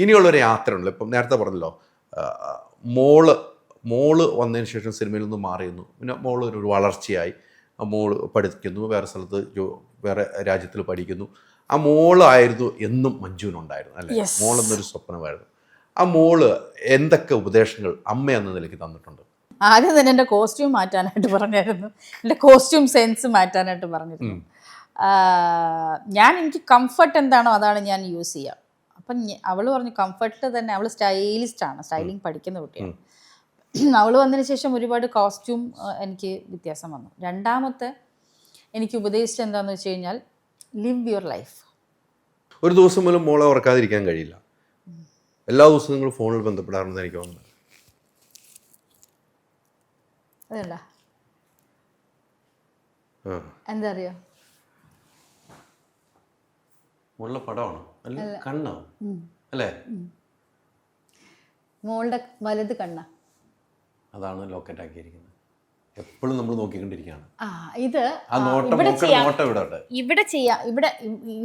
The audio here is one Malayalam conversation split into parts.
ഇനിയുള്ളൊരു യാത്രയുണ്ടല്ലോ. ഇപ്പം നേരത്തെ പറഞ്ഞല്ലോ മോൾ മോൾ വന്നതിന് ശേഷം സിനിമയിൽ നിന്ന് മാറിയുന്നു പിന്നെ മോൾ ഒരു വളർച്ചയായി. ആ മോൾ പഠിക്കുന്നു വേറെ സ്ഥലത്ത് ജോ- വേറെ രാജ്യത്തിൽ പഠിക്കുന്നു. ആ മോളായിരുന്നു എന്നും മഞ്ജുവിനുണ്ടായിരുന്നു അല്ലേ. മോൾ എന്നൊരു സ്വപ്നമായിരുന്നു. ആ മോൾ എന്തൊക്കെ ഉപദേശങ്ങൾ അമ്മ എന്ന നിലയ്ക്ക് തന്നിട്ടുണ്ട്? ആദ്യം തന്നെ എന്റെ കോസ്റ്റ്യൂം മാറ്റാനായിട്ട് പറഞ്ഞായിരുന്നു. എന്റെ കോസ്റ്റ്യൂം സെൻസ് മാറ്റാനായിട്ട് പറഞ്ഞിരുന്നു. ഞാൻ എനിക്ക് കംഫർട്ട് എന്താണോ അതാണ് ഞാൻ യൂസ് ചെയ്യുക അപ്പം അവൾ പറഞ്ഞു കംഫർട്ടിൽ തന്നെ അവൾ സ്റ്റൈലിസ്റ്റ് ആണ് സ്റ്റൈലിംഗ് പഠിക്കുന്ന കുട്ടിയാണ്. അവൾ വന്നതിന് ശേഷം ഒരുപാട് കോസ്റ്റ്യൂം എനിക്ക് വ്യത്യാസം വന്നു. രണ്ടാമത്തെ എനിക്ക് ഉപദേശിച്ചത് എന്താണെന്ന് വെച്ച് കഴിഞ്ഞാൽ ലിവ് യുവർ ലൈഫ് ഒരു ദിവസം പോലും മോളെ ഓർക്കാതിരിക്കാൻ കഴിയില്ല. എല്ലാ ദിവസവും നിങ്ങൾ ഫോണിൽ ബന്ധപ്പെടാറുണ്ടെന്ന് എനിക്ക് തോന്നുന്നു. അതല്ല. ആ. എന്താ അറിയോ? മോളുടെ പടമാണോ? അല്ല കണ്ണോ? അല്ലേ? മോളുടെ വലത് കണ്ണ. അതാണ് ലോക്കറ്റ് ആക്കിയിരിക്കുന്നത്. എപ്പോഴും നമ്മൾ നോക്കിക്കൊണ്ടിരിക്കുകയാണ്. ഇത് ഇവിടെ ചെയ്യാം. ഇവിടെ ചെയ്യാം. ഇവിടെ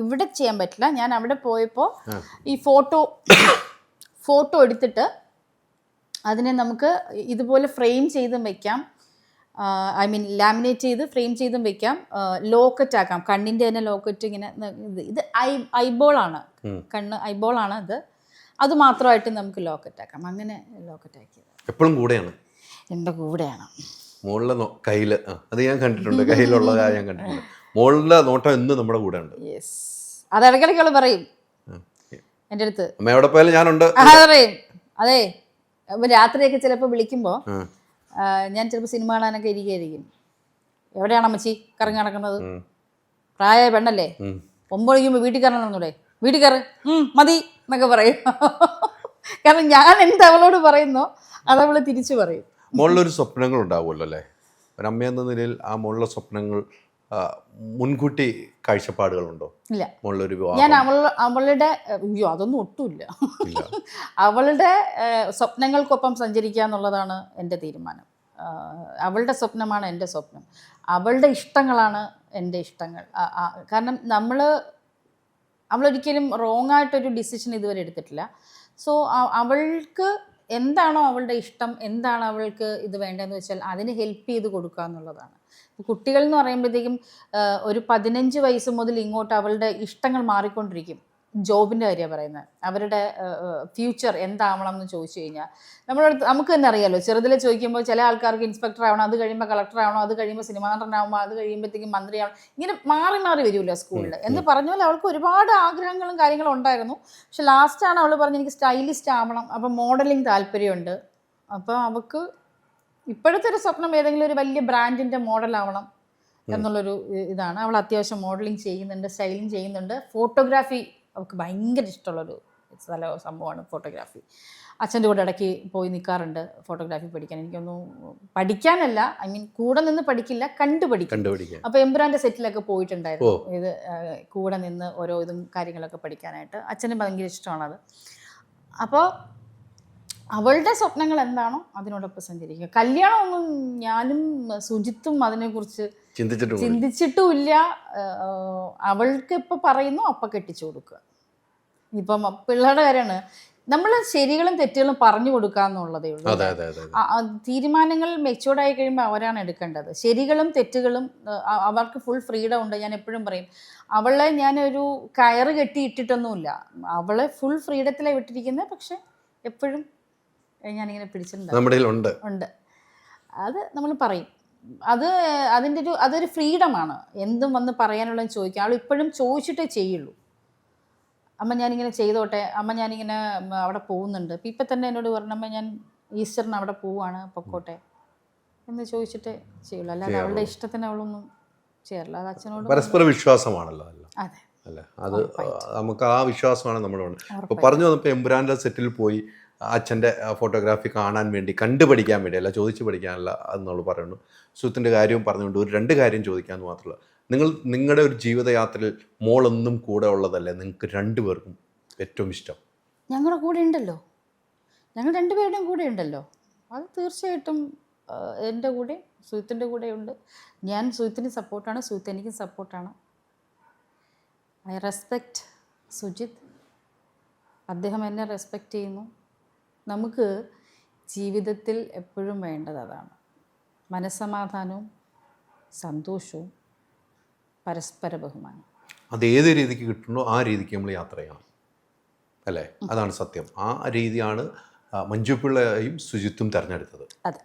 ഇവിടെ ചെയ്യാൻ പറ്റില്ല. ഞാൻ അവിടെ പോയപ്പോൾ ആ. ഈ ഫോട്ടോ ഫോട്ടോ എടുത്തിട്ട് അതിനെ നമുക്ക് ഇതുപോലെ ഫ്രെയിം ചെയ്തും വെക്കാം. ഐ മീൻ ലാമിനേറ്റ് ചെയ്ത് ഫ്രെയിം ചെയ്തും വെക്കാം. ലോക്കറ്റ് ആക്കാം. കണ്ണിന്റെ തന്നെ ലോക്കറ്റ് ഇങ്ങനെ ഇത് ഐ ഐബോളാണ് ആണ്. കണ്ണ് ഐബോളാണ് ഇത് അത്. മാത്രമായിട്ട് നമുക്ക് ലോക്കറ്റ് ആക്കാം. അങ്ങനെ ലോക്കറ്റ് ആക്കിയത്. എപ്പോഴും കൂടെയാണ്? എന്റെ കൂടെയാണ്. മോളുടെ നോ- കയ്യിൽ അത് ഞാൻ കണ്ടിട്ടുണ്ട്. കയ്യിലുള്ള ഞാൻ കണ്ടിട്ടുണ്ട്. മോളുടെ നോട്ടം എന്ന് നമ്മുടെ കൂടെ ഉണ്ട്. യെസ് അത് ഇടയ്ക്കിടയ്ക്ക് പറയും. എന്റെ അടുത്ത്. അമ്മ എവിടെ പോയാലും ഞാനുണ്ട്. ആ, പറയും. അതെ രാത്രിയൊക്കെ ചിലപ്പോൾ വിളിക്കുമ്പോൾ. ഞാൻ ചിലപ്പോൾ സിനിമ കാണാനൊക്കെ ഇരിക്കുകയായിരിക്കും എവിടെയാണ് അമ്മച്ചി കറങ്ങി നടക്കുന്നത്. പ്രായമായ പെണ്ണല്ലേ. ഒമ്പത് മണിക്കുമ്പോൾ വീട്ടിൽ കയറണമെന്നൂടെ വീട്ടിൽ കയറ്. മതി എന്നൊക്കെ പറയും. കാരണം ഞാൻ എന്ത് അവളോട് പറയുന്നോ അത് അവൾ തിരിച്ചു പറയും. മോളിലൊരു സ്വപ്നങ്ങൾ ഉണ്ടാവുമല്ലോ അല്ലേ? ഒരമ്മ എന്ന നിലയിൽ ആ മോളിലെ സ്വപ്നങ്ങൾ മുൻകൂട്ടി കാഴ്ചപ്പാടുകളുണ്ടോ? ഇല്ല. മോളിലൊരു ഞാൻ അവൾ അവളുടെ അയ്യോ അതൊന്നും ഒട്ടുമില്ല. അവളുടെ സ്വപ്നങ്ങൾക്കൊപ്പം സഞ്ചരിക്കുക എന്നുള്ളതാണ് എന്റെ തീരുമാനം. അവളുടെ സ്വപ്നമാണ് എന്റെ സ്വപ്നം. അവളുടെ ഇഷ്ടങ്ങളാണ് എന്റെ ഇഷ്ടങ്ങൾ. കാരണം നമ്മൾ അവളൊരിക്കലും റോങ് ആയിട്ടൊരു ഡിസിഷൻ ഇതുവരെ എടുത്തിട്ടില്ല. സോ അവൾക്ക് എന്താണോ അവളുടെ ഇഷ്ടം എന്താണ് അവൾക്ക് ഇത് വേണ്ടതെന്ന് വെച്ചാൽ അതിന് ഹെൽപ്പ് ചെയ്ത് കൊടുക്കുക എന്നുള്ളതാണ്. കുട്ടികൾ എന്ന് പറയുമ്പോഴത്തേക്കും ഒരു പതിനഞ്ച് വയസ്സ് മുതൽ ഇങ്ങോട്ട് അവളുടെ ഇഷ്ടങ്ങൾ മാറിക്കൊണ്ടിരിക്കും. ജോബിന്റെ കാര്യമാണ് പറയുന്നത്. അവരുടെ ഫ്യൂച്ചർ എന്താവണം എന്ന് ചോദിച്ചു കഴിഞ്ഞാൽ നമ്മളടുത്ത് നമുക്ക് തന്നെ അറിയാലോ ചെറുതിൽ ചോദിക്കുമ്പോൾ ചില ആൾക്കാർക്ക് ഇൻസ്പെക്ടർ ആവണം അത് കഴിയുമ്പോൾ കളക്ടർ ആവണം അത് കഴിയുമ്പോൾ സിനിമാ നടനാവുമ്പോൾ അത് കഴിയുമ്പോഴത്തേക്കും മന്ത്രിയാവണം ഇങ്ങനെ മാറി മാറി വരുമല്ലോ സ്കൂളിൽ എന്ന് പറഞ്ഞ പോലെ അവൾക്ക് ഒരുപാട് ആഗ്രഹങ്ങളും കാര്യങ്ങളും ഉണ്ടായിരുന്നു. പക്ഷെ ലാസ്റ്റാണ് അവൾ പറഞ്ഞ് എനിക്ക് സ്റ്റൈലിസ്റ്റ് ആവണം അപ്പം മോഡലിംഗ് താല്പര്യമുണ്ട്. അപ്പോൾ അവൾക്ക് ഇപ്പോഴത്തെ ഒരു സ്വപ്നം ഏതെങ്കിലും ഒരു വലിയ ബ്രാൻഡിന്റെ മോഡലാവണം എന്നുള്ളൊരു ഇതാണ്. അവൾ അത്യാവശ്യം മോഡലിംഗ് ചെയ്യുന്നുണ്ട് സ്റ്റൈലിംഗ് ചെയ്യുന്നുണ്ട്. ഫോട്ടോഗ്രാഫി അവൾക്ക് ഭയങ്കര ഇഷ്ടമുള്ളൊരു സ്ഥല സംഭവമാണ് ഫോട്ടോഗ്രാഫി. അച്ഛന്റെ കൂടെ ഇടയ്ക്ക് പോയി നിൽക്കാറുണ്ട് ഫോട്ടോഗ്രാഫി പഠിക്കാൻ. എനിക്കൊന്നും പഠിക്കാനല്ല ഐ മീൻ കൂടെ നിന്ന് പഠിക്കില്ല കണ്ടു പഠിക്കും. അപ്പോൾ എംബ്രാന്റെ സെറ്റിലൊക്കെ പോയിട്ടുണ്ടായിരുന്നു. ഇത് കൂടെ നിന്ന് ഓരോ ഇതും കാര്യങ്ങളൊക്കെ പഠിക്കാനായിട്ട്. അച്ഛന് ഭയങ്കര ഇഷ്ടമാണത്. അപ്പോൾ അവളുടെ സ്വപ്നങ്ങൾ എന്താണോ അതിനോടൊപ്പം സഞ്ചരിക്കുക. കല്യാണം ഒന്നും ഞാനും സുജിത്തും അതിനെക്കുറിച്ച് ചിന്തിച്ചിട്ടും ചിന്തിച്ചിട്ടുമില്ല. അവൾക്ക് ഇപ്പം പറയുന്നു അപ്പം കെട്ടിച്ചു കൊടുക്കുക. ഇപ്പം പിള്ളേരുടെ കാര്യമാണ്. നമ്മൾ ശരികളും തെറ്റുകളും പറഞ്ഞു കൊടുക്കുക എന്നുള്ളതേ ഉള്ളൂ തീരുമാനങ്ങൾ മെച്ചുവേർഡ് ആയി കഴിയുമ്പോൾ അവരാണ് എടുക്കേണ്ടത്. ശരികളും തെറ്റുകളും അവർക്ക് ഫുൾ ഫ്രീഡം ഉണ്ട്. ഞാൻ എപ്പോഴും പറയും അവളെ ഞാനൊരു കയറ് കെട്ടി ഇട്ടിട്ടൊന്നുമില്ല അവളെ ഫുൾ ഫ്രീഡത്തിലാണ് വിട്ടിരിക്കുന്നത് പക്ഷെ എപ്പോഴും ഞാനിങ്ങനെ പിടിച്ചിട്ടുണ്ട്. നമ്മുടെ ഉണ്ട്. ഉണ്ട്. അത് നമ്മൾ പറയും. അത് അതിന്റെ ഒരു അതൊരു ഫ്രീഡമാണ്. എന്തും വന്ന് പറയാനുള്ളത് ചോദിക്കുക ആൾ ഇപ്പോഴും ചോദിച്ചിട്ടേ ചെയ്യുള്ളൂ. അമ്മ ഞാനിങ്ങനെ ചെയ്തോട്ടെ. അമ്മ ഞാനിങ്ങനെ അവിടെ പോകുന്നുണ്ട്. ഇപ്പം ഇപ്പം തന്നെ എന്നോട് പറഞ്ഞമ്മ ഞാൻ ഈസ്റ്ററിന് അവിടെ പോവാണ് പൊക്കോട്ടെ. എന്ന് ചോദിച്ചിട്ടേ ചെയ്യുള്ളൂ. അല്ലാതെ അവളുടെ ഇഷ്ടത്തിന് അവളൊന്നും ചെയ്യാറില്ല. അത് അച്ഛനോട് പരസ്പര വിശ്വാസമാണല്ലോ അതെ. അല്ല? അത് നമുക്ക് ആ വിശ്വാസമാണ് നമ്മളോട്. അപ്പോൾ പറഞ്ഞു വന്നപ്പോൾ എമ്പുരാന്റെ സെറ്റിൽ പോയി. അച്ഛന്റെ ഫോട്ടോഗ്രാഫി കാണാൻ വേണ്ടി കണ്ടുപഠിക്കാൻ വേണ്ടി അല്ല ചോദിച്ചു പഠിക്കാനല്ല എന്നുള്ളത് പറയുന്നു. സുഹൃത്തിന്റെ കാര്യവും പറഞ്ഞുകൊണ്ട് ഒരു രണ്ട് കാര്യം ചോദിക്കാമെന്ന് മാത്രമല്ല. നിങ്ങൾ നിങ്ങളുടെ ഒരു ജീവിതയാത്രയിൽ മോളൊന്നും കൂടെ ഉള്ളതല്ലേ നിങ്ങൾക്ക് രണ്ടുപേർക്കും ഏറ്റവും ഇഷ്ടം? ഞങ്ങളുടെ കൂടെ ഉണ്ടല്ലോ. ഞങ്ങൾ രണ്ടുപേരുടെയും കൂടെ ഉണ്ടല്ലോ. അത് തീർച്ചയായിട്ടും എന്റെ കൂടെ സുഹൃത്തിന്റെ കൂടെ ഉണ്ട്. ഞാൻ സുഹൃത്തിന് സപ്പോർട്ടാണ് സുഹൃത്ത് എനിക്കും സപ്പോർട്ടാണ്. ഐ റെസ്പെക്റ്റ് സുജിത് അദ്ദേഹം എന്നെ റെസ്പെക്റ്റ് ചെയ്യുന്നു. നമുക്ക് ജീവിതത്തിൽ എപ്പോഴും വേണ്ടത് അതാണ്. മനസ്സമാധാനവും സന്തോഷവും പരസ്പര ബഹുമാനം അത് ഏത് രീതിക്ക് കിട്ടുന്നു ആ രീതിക്ക് നമ്മൾ യാത്ര ചെയ്യണം. അല്ലേ? അതാണ് സത്യം. ആ രീതിയാണ് മഞ്ജുപ്പിള്ളയും ശുചിത്വം തിരഞ്ഞെടുത്തത്. അതെ.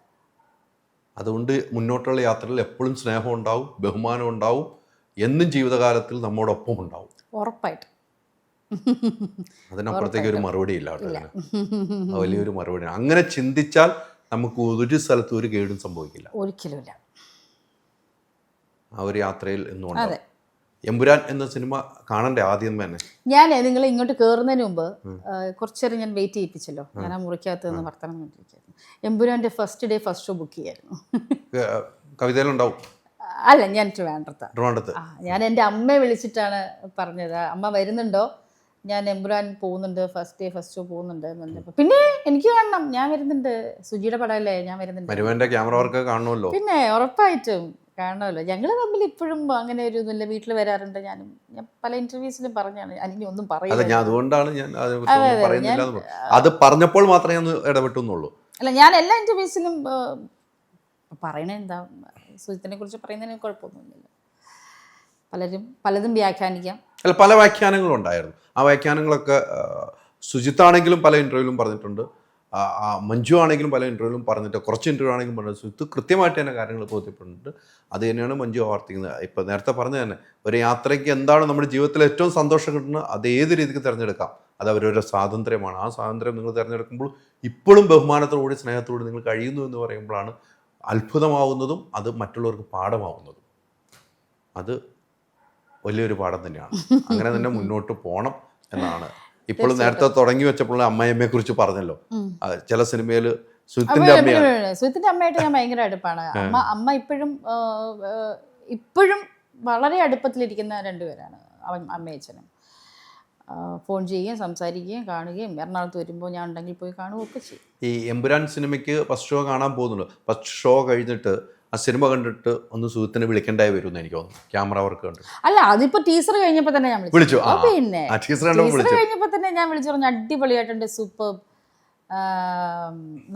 അതുകൊണ്ട് മുന്നോട്ടുള്ള യാത്രയിൽ എപ്പോഴും സ്നേഹം ഉണ്ടാവും ബഹുമാനം ഉണ്ടാവും എന്നും ജീവിതകാലത്തിൽ നമ്മോടൊപ്പം ഉണ്ടാവും ഉറപ്പായിട്ട്. അതിനപ്പുറത്തേക്ക് ഒരു മറുപടി ഇല്ല. വലിയൊരു മറുപടി. അങ്ങനെ ചിന്തിച്ചാൽ നമുക്ക് ഒരു സ്ഥലത്തും ഒരു കേടും സംഭവിക്കില്ല. ഒരിക്കലുമില്ല ആ ഒരു യാത്രയിൽ എന്നും അതെ. എമ്പുരാൻ എന്ന സിനിമ കാണണ്ടേ ആദ്യം തന്നെ? ഞാൻ നിങ്ങൾ ഇങ്ങോട്ട് കയറുന്നതിന് മുമ്പ് കുറച്ചേരം ഞാൻ വെയിറ്റ് ചെയ്യിപ്പിച്ചല്ലോ. ഞാൻ ആ മുറിക്കകത്ത് നിന്ന് വർത്തമാനം കണ്ടിരിക്കുന്നു എമ്പുരാന്റെ first day first show book ചെയ്യായിരുന്നു. കവിതയിലുണ്ടാവും അല്ല ഞാൻ ട്രിവാൻഡ്രത്താണ്. ട്രിവാൻഡ്രത്ത്. ഞാൻ എന്റെ അമ്മയെ വിളിച്ചിട്ടാണ് പറഞ്ഞത്. അമ്മ വരുന്നുണ്ടോ? ഞാൻ എംബ്രാൻ പോകുന്നുണ്ട് ഫസ്റ്റ് ഡേ ഫസ്റ്റ് ഷോ പോകുന്നുണ്ട് പിന്നെ എനിക്ക് കാണണം ഞാൻ വരുന്നുണ്ട്. സുജിയുടെ പടമല്ലേ ഞാൻ വരുന്നുണ്ട്. ക്യാമറ വർക്ക് കാണണമല്ലോ. പിന്നെ ഉറപ്പായിട്ടും കാണുമല്ലോ ഞങ്ങൾ തമ്മിൽ ഇപ്പോഴും അങ്ങനെ ഒരു ഇതുമില്ല. വീട്ടിൽ വരാറുണ്ട് ഞാനും. ഞാൻ പല ഇന്റർവ്യൂസിലും പറഞ്ഞാണ്. അനിനി ഒന്നും ഞാൻ അതുകൊണ്ടാണ് ഞാൻ അതെ, പറഞ്ഞപ്പോൾ മാത്രമേ ഞാൻ അല്ല ഞാൻ എല്ലാ ഇന്റർവ്യൂസിലും പറയണ എന്താ? സുജിത്തിനെ കുറിച്ച് പറയുന്നതിന് കുഴപ്പമൊന്നുമില്ല പലരും പലതും വ്യാഖ്യാനിക്കാം. അല്ല പല വ്യാഖ്യാനങ്ങളും ഉണ്ടായിരുന്നു. ആ വ്യാഖ്യാനങ്ങളൊക്കെ സുജിത്താണെങ്കിലും പല ഇന്റർവ്യൂവിലും പറഞ്ഞിട്ടുണ്ട്. മഞ്ജു ആണെങ്കിലും പല ഇന്റർവ്യൂവിലും പറഞ്ഞിട്ട് കുറച്ച് ഇന്റർവ്യൂ ആണെങ്കിലും പറഞ്ഞിട്ട് സുജിത്ത് കൃത്യമായിട്ട് തന്നെ കാര്യങ്ങൾ ബോധ്യപ്പെട്ടിട്ടുണ്ട്. അത് തന്നെയാണ് മഞ്ജു ആവർത്തിക്കുന്നത്. ഇപ്പം നേരത്തെ പറഞ്ഞ തന്നെ ഒരു യാത്രയ്ക്ക് എന്താണ് നമ്മുടെ ജീവിതത്തിൽ ഏറ്റവും സന്തോഷം കിട്ടുന്നത് അത് ഏത് രീതിക്ക് തിരഞ്ഞെടുക്കാം? അത് അവരൊരു സ്വാതന്ത്ര്യമാണ്. ആ സ്വാതന്ത്ര്യം നിങ്ങൾ തിരഞ്ഞെടുക്കുമ്പോൾ ഇപ്പോഴും ബഹുമാനത്തോടുകൂടി സ്നേഹത്തോടുകൂടി നിങ്ങൾ കഴിയുന്നു എന്ന് പറയുമ്പോഴാണ് അത്ഭുതമാവുന്നതും അത് മറ്റുള്ളവർക്ക് പാഠമാവുന്നതും. അത് വലിയൊരു പാഠം തന്നെയാണ്. അങ്ങനെ തന്നെ മുന്നോട്ട് പോകണം എന്നാണ്. ഇപ്പോൾ നേരത്തെ തുടങ്ങി വെച്ചപ്പോൾ അമ്മയമ്മയെ കുറിച്ച് പറഞ്ഞല്ലോ ചില സിനിമയിൽ സുഹൃത്തിന്റെ അമ്മയാണ്. സുഹൃത്തിന്റെ അമ്മയായിട്ട് ഞാൻ ഭയങ്കര അടുപ്പാണ്. അമ്മ അമ്മ ഇപ്പോഴും ഇപ്പോഴും വളരെ അടുപ്പത്തിലിരിക്കുന്ന രണ്ടുപേരാണ് അവൻ അമ്മയച്ഛനും. ഫോൺ ചെയ്യുകയും സംസാരിക്കുകയും കാണുകയും എറണാകുളത്ത് വരുമ്പോൾ ഞാൻ ഉണ്ടെങ്കിൽ പോയി കാണുകയൊക്കെ ചെയ്യും. ഈ എമ്പുരാൻ സിനിമയ്ക്ക് ഫസ്റ്റ് ഷോ കാണാൻ പോകുന്നുള്ളൂ ഫസ്റ്റ് ഷോ കഴിഞ്ഞിട്ട് ആ സിനിമ കണ്ടിട്ട് ഒന്ന് സുഹൃത്തിനെ വിളിക്കേണ്ടായി വരും എനിക്ക് തോന്നുന്നു. ക്യാമറ വർക്ക് കണ്ടു അല്ല അതിപ്പോ ടീച്ചർ കഴിഞ്ഞപ്പോ തന്നെ ഞാൻ വിളിച്ചു. പിന്നെ. ടീച്ചർ കഴിഞ്ഞപ്പോ തന്നെ ഞാൻ വിളിച്ചു പറഞ്ഞു അടിപൊളിയായിട്ടുണ്ട് സൂപ്പർ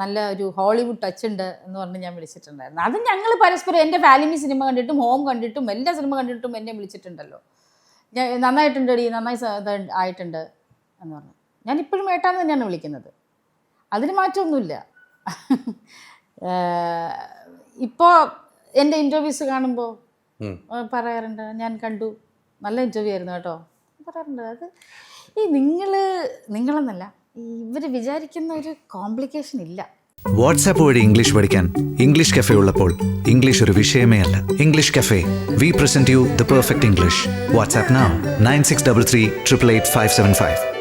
നല്ല ഒരു ഹോളിവുഡ് ടച്ച് ഉണ്ട് എന്ന് പറഞ്ഞ് ഞാൻ വിളിച്ചിട്ടുണ്ടായിരുന്നു. അത് ഞങ്ങൾ പരസ്പരം എന്റെ ഫാലിമി സിനിമ കണ്ടിട്ടും ഹോം കണ്ടിട്ടും എല്ലാ സിനിമ കണ്ടിട്ടും എന്നെ വിളിച്ചിട്ടുണ്ടല്ലോ. ഞാൻ നന്നായിട്ടുണ്ട് ഡി നന്നായി ആയിട്ടുണ്ട് എന്ന് പറഞ്ഞു. ഞാൻ ഇപ്പോഴും ഏട്ടാന്ന് തന്നെയാണ് വിളിക്കുന്നത്. അതിന് മാറ്റമൊന്നുമില്ല. ഇപ്പോൾ എന്റെ ഇന്റർവ്യൂസ് കാണുമ്പോൾ. പറയാറുണ്ട് ഞാൻ കണ്ടു. നല്ല ഇന്റർവ്യൂ ആയിരുന്നു കേട്ടോ. പറയാറുണ്ട്. അത് ഈ നിങ്ങൾ നിങ്ങളെന്നല്ല ഇവർ വിചാരിക്കുന്ന ഒരു കോംപ്ലിക്കേഷൻ ഇല്ല. വാട്സാപ്പ് വഴി ഇംഗ്ലീഷ് പഠിക്കാൻ ഇംഗ്ലീഷ് കഫേ ഉള്ളപ്പോൾ ഇംഗ്ലീഷ് ഒരു വിഷയമേ അല്ല. English cafe we present you the perfect English WhatsApp nine six double three triple eight five seven five